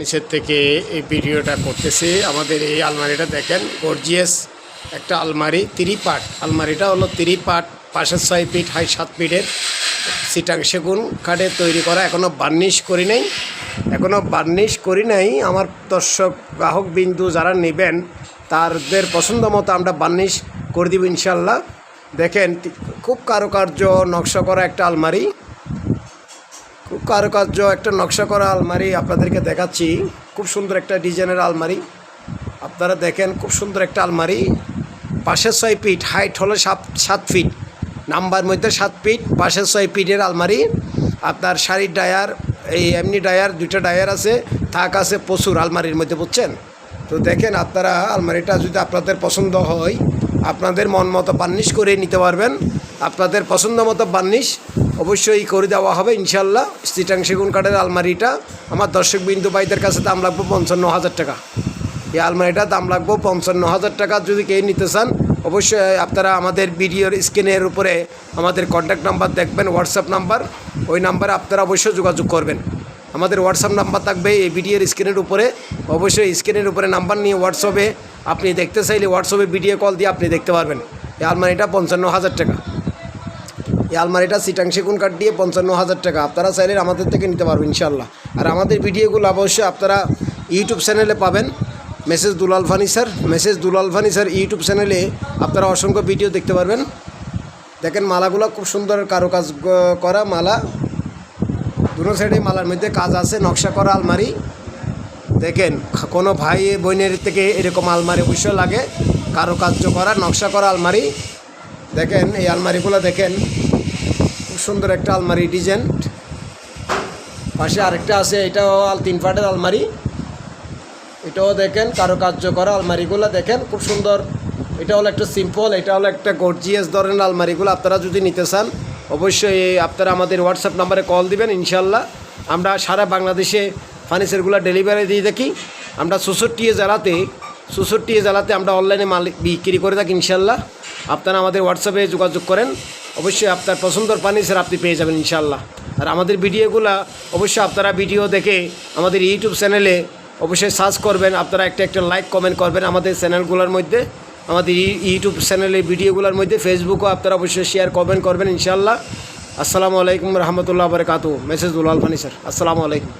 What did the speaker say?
নিচের থেকে এই ভিডিওটা করতেছি। আমাদের এই আলমারিটা দেখেন গর্জিয়াস একটা আলমারি তিরি পাট আলমারিটা হলো তিরি পাট পাশের ছয় ফিট, হাই সাত ফিটের সিটাং সেগুন কাঠে তৈরি করা এখনও বার্নিশ করি নাই। এখনও বার্নিশ করি নাই। আমার দর্শক, গ্রাহক বিন্দু যারা নেবেন, তাদের পছন্দ মতো আমরা বার্নিশ করে দিব ইনশাল্লাহ। দেখেন, খুব কারুকার্য, নকশা করা একটা আলমারি। কারুকার্য, একটা নকশা করা আলমারি আপনাদেরকে দেখাচ্ছি। খুব সুন্দর একটা ডিজাইনের আলমারি। আপনারা দেখেন, খুব সুন্দর একটা আলমারি। পাশের ছয় ফিট, হাইট হলো সাত সাত ফিট। নাম্বার মধ্যে সাত ফিট, পাশের ছয় ফিটের আলমারি। আপনার শাড়ির ডায়ার, এই এমনি ডায়ার, দুইটা ডায়ার আছে। থাক আছে প্রচুর আলমারির মধ্যে, বুঝছেন? তো দেখেন, আপনারা আলমারিটা যদি আপনাদের পছন্দ হয় আপনাদের মন মতো বার্নিশ করে নিতে পারবেন। আপনাদের পছন্দ মতো বার্নিশ অবশ্যই করে দেওয়া হবে ইনশাল্লাহ সিটাং সেগুন কাঠের আলমারিটা। আমার দর্শক বিন্দু ভাইদের কাছে দাম লাগবে পঞ্চান্ন হাজার টাকা। এই আলমারিটার দাম লাগবো পঞ্চান্ন হাজার টাকা। যদি কেউ নিতে চান, অবশ্যই আপনারা আমাদের ভিডিওর স্ক্রিনের উপরে আমাদের কন্ট্যাক্ট নাম্বার দেখবেন হোয়াটসঅ্যাপ নাম্বার ওই নাম্বারে আপনারা অবশ্যই যোগাযোগ করবেন। আমাদের হোয়াটসঅ্যাপ নাম্বার থাকবে এই ভিডিওর স্ক্রিনের উপরে। অবশ্যই স্ক্রিনের উপরে নাম্বার নিয়ে হোয়াটসঅ্যাপে আপনি দেখতে চাইলে হোয়াটসঅ্যাপে ভিডিও কল দিয়ে আপনি দেখতে পারবেন। এই আলমারিটা পঞ্চান্ন হাজার টাকা। এই আলমারিটা সিটাং সেগুন কাঠ দিয়ে পঞ্চান্ন হাজার টাকা। আপনারা চাইলে আমাদের থেকে নিতে পারবেন ইনশাল্লাহ আর আমাদের ভিডিওগুলো অবশ্যই আপনারা ইউটিউব চ্যানেলে পাবেন। Message Dulal furniture message Dulal furniture YouTube চ্যানেলে আপনারা অসংখ্য ভিডিও দেখতে পারবেন। দেখেন মালাগুলো খুব সুন্দর কারুকাজ করা মালা। দুটো সাইডে মালার মধ্যে কাজ আছে, নকশা করা আলমারি। দেখেন, কোনো ভাই বোনের থেকে এরকম আলমারি অবশ্যই লাগে কারও কার্য করা, নকশা করা আলমারি। দেখেন, এই আলমারিগুলো দেখেন, খুব সুন্দর একটা আলমারি ডিজাইন। পাশে আরেকটা আছে, এটাও আল- তিন পাটের আলমারি। এটাও দেখেন, কারুকার্য করা আলমারিগুলো দেখেন, খুব সুন্দর। এটা হলো একটা সিম্পল এটা হলো একটা গর্জিয়াস ধরনের আলমারিগুলো আপনারা যদি নিতে চান। অবশ্যই আপনারা আমাদের হোয়াটসঅ্যাপ নাম্বারে কল দিবেন ইনশাল্লাহ আমরা সারা বাংলাদেশে ফার্নিচারগুলো ডেলিভারি দিয়ে থাকি। আমরা চৌষট্টি জেলাতে চৌষট্টি জেলাতে আমরা অনলাইনে মাল বিক্রি করে থাকি ইনশাল্লাহ আপনারা আমাদের হোয়াটসঅ্যাপে যোগাযোগ করেন। অবশ্যই আপনার পছন্দের ফার্নিচার আপনি পেয়ে যাবেন ইনশাল্লাহ আর আমাদের ভিডিওগুলো অবশ্যই আপনারা ভিডিও দেখে আমাদের ইউটিউব চ্যানেলে অবশ্যই সার্চ করবেন। আপনারা একটা একটা লাইক কমেন্ট করবেন আমাদের চ্যানেলগুলোর মধ্যে। আমাদের ইউটিউব চ্যানেলে ভিডিওগুলোর মধ্যে ফেসবুকও আপনারা অবশ্যই শেয়ার করবেন করবেন ইনশাল্লাহ আসসালামু আলাইকুম রহমতুল্লাহ বরকাতু মেসেজ দুলাল ফানি স্যার আসসালামু আলাইকুম।